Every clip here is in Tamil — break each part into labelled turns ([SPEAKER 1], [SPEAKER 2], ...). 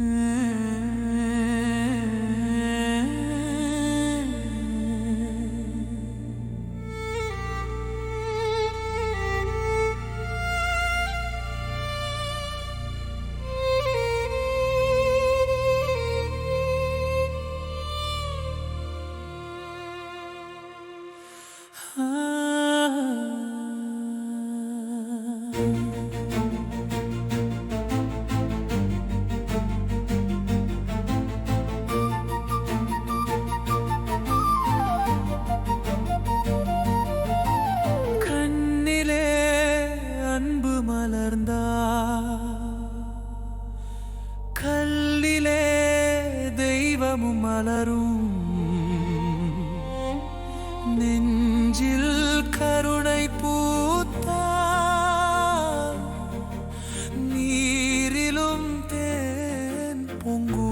[SPEAKER 1] Mm-hmm. மலரும். நெஞ்சில் கருணை பூத்தா நீரிலும் தேன் பொங்கும்.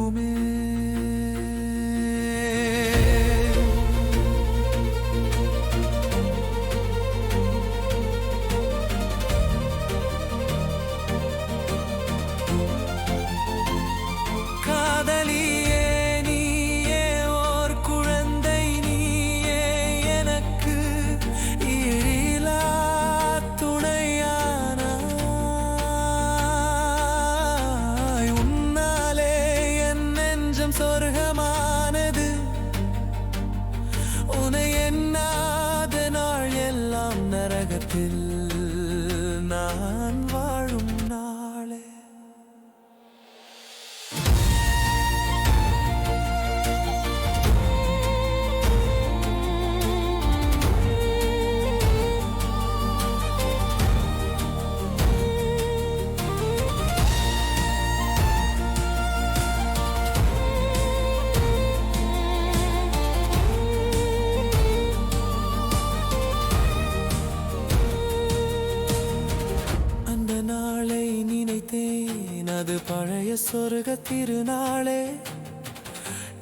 [SPEAKER 1] எனது பழைய சொர்க்க திருநாளே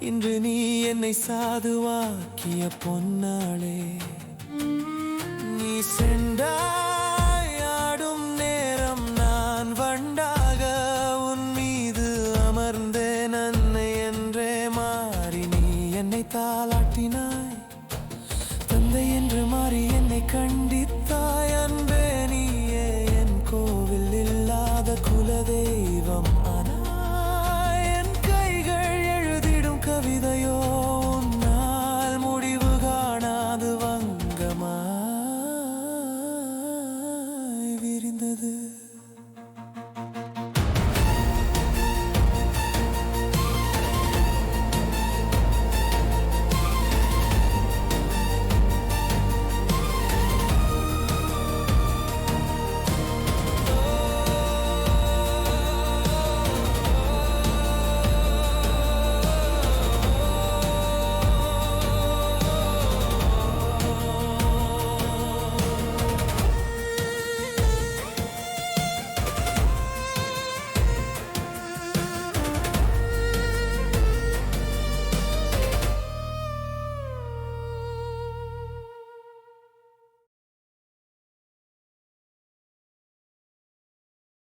[SPEAKER 1] இன்று நீ என்னை சாதுவாக்கிய பொன்னாளே. நீ சென்றாடும் நேரம் நான் வண்டாக உன் மீது அமர்ந்தேன் அன்னை என்றே மாறி நீ என்னை தாள